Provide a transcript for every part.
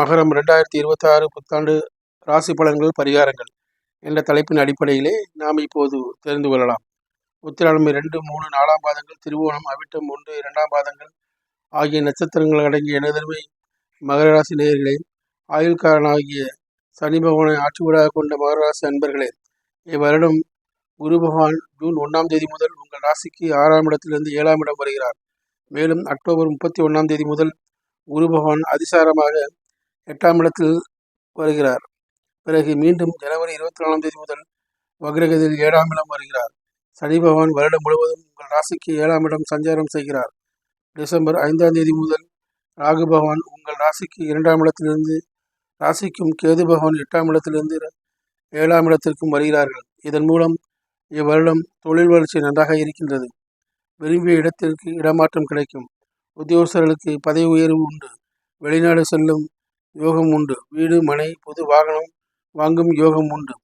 மகரம் ரெண்டாயிரத்தி இருபத்தி ஆறு புத்தாண்டு ராசி பலன்கள் பரிகாரங்கள் என்ற தலைப்பின் அடிப்படையிலே நாம் இப்போது தெரிந்து கொள்ளலாம். உத்திராடமை ரெண்டு மூணு நாலாம் பாதங்கள் திருவோணம் அவிட்டம் ஒன்று இரண்டாம் பாதங்கள் ஆகிய நட்சத்திரங்கள் அடங்கிய எனதர்மை மகர ராசி நேயர்களே ஆயுள்காரனாகிய சனி பகவானை ஆட்சி கொண்ட மகர ராசி அன்பர்களே இவ்வருடம் குரு பகவான் ஜூன் ஒன்றாம் தேதி முதல் உங்கள் ராசிக்கு ஆறாம் இடத்திலிருந்து ஏழாம் இடம் வருகிறார். மேலும் அக்டோபர் முப்பத்தி ஒன்றாம் தேதி முதல் குரு பகவான் அதிசாரமாக எட்டாம் இடத்தில் வருகிறார். பிறகு மீண்டும் ஜனவரி இருபத்தி நாலாம் தேதி முதல் வக்ரகதியில் ஏழாம் இடம் வருகிறார். சனி பகவான் வருடம் முழுவதும் உங்கள் ராசிக்கு ஏழாம் இடம் சஞ்சாரம் செய்கிறார். டிசம்பர் ஐந்தாம் தேதி முதல் ராகு பகவான் உங்கள் ராசிக்கு இரண்டாம் இடத்திலிருந்து ராசிக்கும் கேது பகவான் எட்டாம் இடத்திலிருந்து ஏழாம் இடத்திற்கும் வருகிறார்கள். இதன் மூலம் இவ்வருடம் தொழில் வளர்ச்சி நன்றாக இருக்கின்றது. விரும்பிய இடத்திற்கு இடமாற்றம் கிடைக்கும். உத்தியோகஸ்தர்களுக்கு பதவி உயர்வு உண்டு. வெளிநாடு செல்லும் யோகம் உண்டு. வீடு மனை புது வாகனம் வாங்கும் யோகம் உண்டு.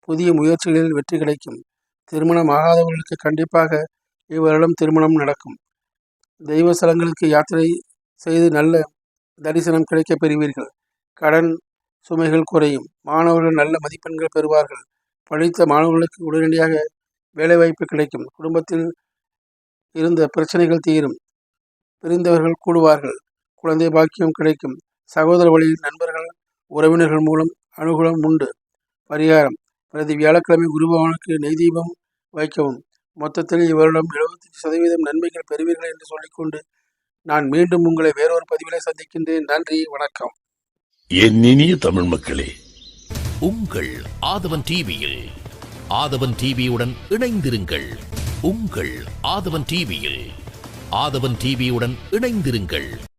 புதிய முயற்சிகளில் வெற்றி கிடைக்கும். திருமணம் ஆகாதவர்களுக்கு கண்டிப்பாக இவரிடம் திருமணம் நடக்கும். தெய்வ ஸ்தலங்களுக்கு யாத்திரை செய்து நல்ல தரிசனம் கிடைக்கப் பெறுவீர்கள். கடன் சுமைகள் குறையும். மாணவர்கள் நல்ல மதிப்பெண்கள் பெறுவார்கள். படித்த மாணவர்களுக்கு உடனடியாக வேலைவாய்ப்பு கிடைக்கும். குடும்பத்தில் இருந்த பிரச்சனைகள் தீரும். பிரிந்தவர்கள் கூடுவார்கள். குழந்தை பாக்கியம் கிடைக்கும். சகோதர வழியில் நண்பர்கள் உறவினர்கள் மூலம் அனுகூலம் உண்டு. பரிகாரம். பிரதி வியாழக்கிழமை குருபவனுக்கு நெய் தீபம் வைக்கவும். மொத்தத்தில் இவரிடம் எழுபத்தஞ்சு சதவீதம் நன்மைகள் பெறுவீர்கள் என்று சொல்லிக்கொண்டு நான் மீண்டும் உங்களை வேறொரு பதிவிலே சந்திக்கின்றேன். நன்றி. வணக்கம். என் இனிய தமிழ் மக்களே உங்கள் ஆதவன் டிவியில் ஆதவன் டிவியுடன் இணைந்திருங்கள். உங்கள் ஆதவன் டிவியில் ஆதவன் டிவியுடன் இணைந்திருங்கள்.